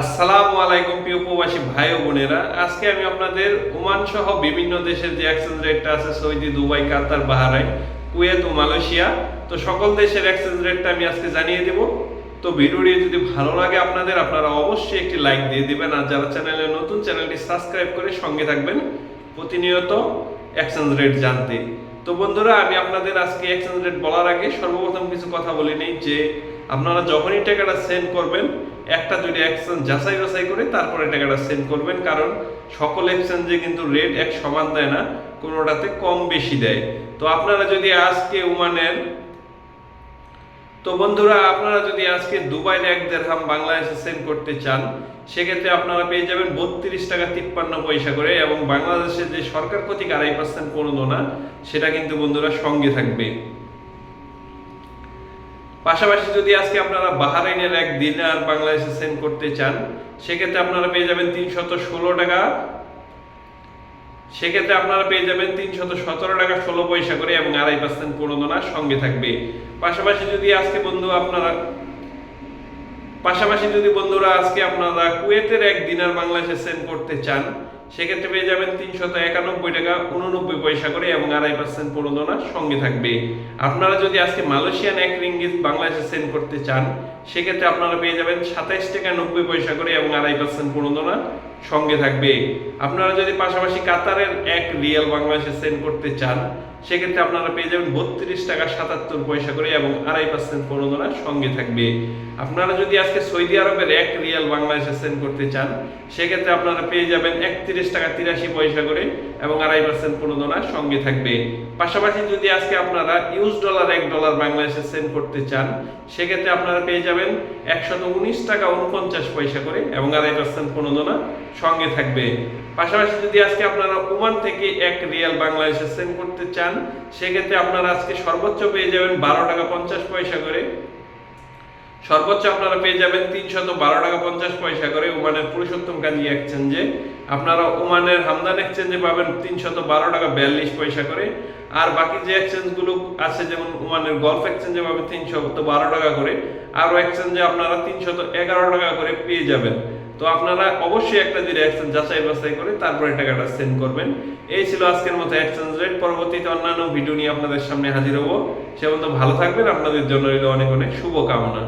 আসসালামু আলাইকুম প্রিয় প্রবাসী ভাই ও বোনেরা। আজকে আমি আপনাদের ওমান সহ বিভিন্ন দেশের যে এক্সচেঞ্জ রেটটা আছে, Saudi, Dubai, Qatar, Bahrain, Kuwait ও মালয়েশিয়া, তো সকল দেশের এক্সচেঞ্জ রেটটা আমি আজকে জানিয়ে দেব। তো ভিডিওটি যদি ভালো লাগে আপনাদের, আপনারা অবশ্যই একটি লাইক দিয়ে দিবেন। আর যারা চ্যানেলে নতুন, চ্যানেলটি সাবস্ক্রাইব করে সঙ্গে থাকবেন প্রতিনিয়ত এক্সচেঞ্জ রেট জানতে। তো বন্ধুরা, আমি আপনাদের আজকে এক্সচেঞ্জ রেট বলার আগে সর্বপ্রথম কিছু কথা বলে নেই যে আপনারা যখনই টাকাটা সেন্ড করবেন, একটা, দুইটা এক্সচেঞ্জ যাচাই বাছাই করে তারপরে টাকাটা সেন্ড করবেন। কারণ সকল এক্সচেঞ্জে কিন্তু রেট এক সমান দেয় না, কোনোটাতে কম বেশি দেয়। তো আপনারা যদি আজকে ওমানের, তো বন্ধুরা, আপনারা যদি আজকে দুবাইয়ের এক দেড়হাম বাংলাদেশে সেন্ড করতে চান, সেক্ষেত্রে আপনারা পেয়ে যাবেন বত্রিশ টাকা তিপ্পান্ন পয়সা করে এবং বাংলাদেশের যে সরকার কর্তৃক আড়াই পার্সেন্ট প্রণোদনা সেটা কিন্তু বন্ধুরা সঙ্গে থাকবে। পাশাপাশি যদি আজকে আপনারা বাহারাইনের এক দিনার বাংলাদেশে সেন্ড করতে চান, সেক্ষেত্রে আপনারা পেয়ে যাবেন তিনশত ষোলো টাকা। সেক্ষেত্রে আপনারা পেয়ে যাবেন তিনশত সতেরো টাকা ষোলো পয়সা করে এবং আড়াই পার্সেন্ট প্রণোদনা সঙ্গে থাকবে। পাশাপাশি যদি আজকে বন্ধু আপনারা, পাশাপাশি যদি বন্ধুরা আজকে আপনারা কুয়েতের এক দিনার বাংলাদেশে সেন্ড করতে চান সেক্ষেত্রে পেয়ে যাবেন তিনশত একানব্বই টাকা, উননব্বই পয়সা করে এবং আড়াই পার্সেন্ট প্রণোদনা সঙ্গে থাকবে। আপনারা যদি আজকে মালয়েশিয়ান এক রিঙ্গিত বাংলাদেশে সেন্ড করতে চান, সেক্ষেত্রে আপনারা পেয়ে যাবেন সাতাইশ টাকা নব্বই পয়সা করে এবং আড়াই পার্সেন্ট প্রণোদনা সঙ্গে থাকবে। আপনারা যদি পাশাপাশি কাতারের এক রিয়েল বাংলাদেশে সেন্ড করতে চান সেক্ষেত্রে আপনারা পেয়ে যাবেন বত্রিশ টাকা সাতাত্তর পয়সা করে এবং আড়াই পার্সেন্ট প্রণোদনা সঙ্গে থাকবে। আপনারা যদি আজকে সৌদি আরবের এক রিয়াল বাংলাদেশে সেন্ড করতে চান, সেক্ষেত্রে আপনারা পেয়ে যাবেন একত্রিশ টাকা তিরাশি পয়সা করে এবং আড়াই পার্সেন্ট প্রণোদনা সঙ্গে থাকবে। পাশাপাশি যদি আজকে আপনারা ইউএস ডলার এক ডলার বাংলাদেশে সেন্ড করতে চান, সেক্ষেত্রে আপনারা পেয়ে যাবেন একশত উনিশ টাকা উনপঞ্চাশ পয়সা করে এবং আড়াই পার্সেন্ট প্রণোদনা সঙ্গে থাকবে। পাশাপাশি যদি আজকে আপনারা ওমান থেকে এক রিয়াল বাংলাদেশে সেন্ড করতে চান সেক্ষেত্রে আপনারা আজকে সর্বোচ্চ পেয়ে যাবেন বারো টাকা পঞ্চাশ পয়সা করে। সর্বোচ্চ আপনারা পেয়ে যাবেন তিনশত বারো টাকা পঞ্চাশ পয়সা করে ওমানের পুরুষোত্তম কাজী এক্সচেঞ্জে আপনারা ওমানের হামদান এক্সচেঞ্জে পাবেন তিনশত বারো টাকা বিয়াল্লিশ পয়সা করে। আর বাকি যে এক্সচেঞ্জগুলো আছে, যেমন ওমানের গলফ এক্সচেঞ্জে পাবেন তিনশত বারো টাকা করে। আরও এক্সচেঞ্জে আপনারা তিনশত এগারো টাকা করে পেয়ে যাবেন। তো আপনারা অবশ্যই একটা যদি এক্সচেঞ্জ যাচাই বাছাই করে তারপরে টাকাটা সেন্ড করবেন। এই ছিল আজকের মতো এক্সচেঞ্জ রেট পরবর্তীতে অন্যান্য ভিডিও নিয়ে আপনাদের সামনে হাজির হব। সে পর্যন্ত ভালো থাকবেন। আপনাদের জন্য রইল অনেক অনেক শুভকামনা।